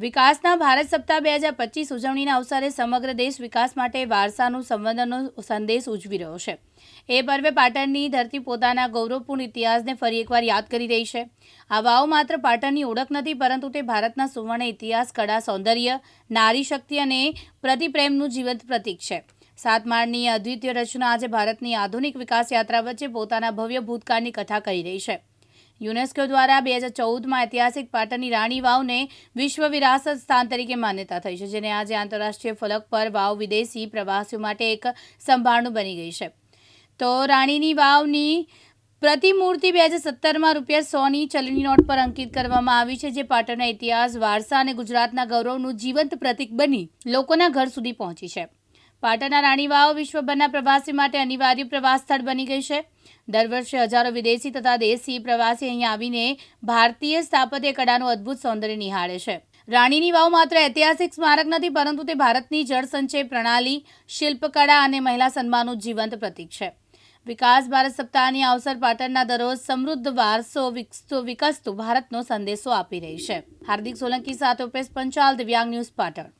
વિકાસના ભારત સપ્તાહ બે હજાર પચીસ ઉજવણીના અવસરે સમગ્ર દેશ વિકાસ માટે વારસાનું સંવર્ધનનો સંદેશ ઉજવી રહ્યો છે. એ પર્વે પાટણની ધરતી પોતાના ગૌરવપૂર્ણ ઇતિહાસને ફરી એકવાર યાદ કરી રહી છે. આ વાવ માત્ર પાટણની ઓળખ નથી, પરંતુ તે ભારતના સુવર્ણ ઇતિહાસ, કળા, સૌંદર્ય, નારી શક્તિ અને પ્રતિપ્રેમનું જીવંત પ્રતીક છે. સાત માળની અદ્વિતીય રચના આજે ભારતની આધુનિક વિકાસ યાત્રા વચ્ચે પોતાના ભવ્ય ભૂતકાળની કથા કરી રહી છે. યુનેસ્કો દ્વારા બે હજાર ચૌદમાં ઐતિહાસિક પાટણની રાણી વાવને વિશ્વ વિરાસત સ્થાન તરીકે માન્યતા થઈ છે, જેને આજે આંતરરાષ્ટ્રીય ફલક પર વાવ વિદેશી પ્રવાસીઓ માટે એક સંભાળનું બની ગઈ છે. તો રાણીની વાવની પ્રતિમૂર્તિ બે હજાર સત્તરમાં રૂપિયા સોની ચલણી નોટ પર અંકિત કરવામાં આવી છે, જે પાટણના ઇતિહાસ, વારસા અને ગુજરાતના ગૌરવનું જીવંત પ્રતીક બની લોકોના ઘર સુધી પહોંચી છે. પાટણના રાણી વાવ વિશ્વભરના પ્રવાસી માટે અનિવાર્ય પ્રવાસ સ્થળ બની ગઈ છે. દર વર્ષે હજારો વિદેશી તથા દેશી પ્રવાસી અહીંયા આવીને ભારતીય સ્થાપત્ય કળાનું અદ્ભુત સૌંદર્ય નિહાળે છે. રાણીની વાવ માત્ર ઐતિહાસિક સ્મારક નથી, પરંતુ તે ભારતની જળસંચય પ્રણાલી, શિલ્પકળા અને મહિલા સન્માનનું જીવંત પ્રતીક છે. વિકાસ ભારત સપ્તાહની અવસર પાટણના દરરોજ સમૃદ્ધ વારસો વિકસતો ભારતનો સંદેશો આપી રહી છે. હાર્દિક સોલંકી સાથે ઉપેશ પંચાલ, દિવ્યાંગ ન્યૂઝ પાટણ.